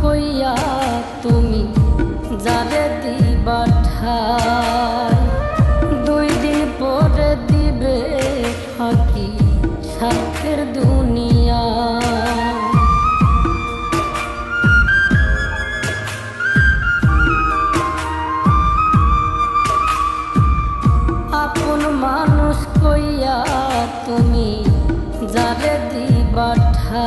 হইয়া তুমি যারে দিবাঠা দুই দিন পরে দিবে হাকি সাথের দুনিয়া। আপন মানুষ কইয়া তুমি যারে দিবাঠা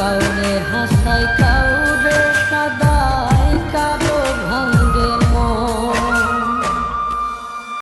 কারণে হাসায়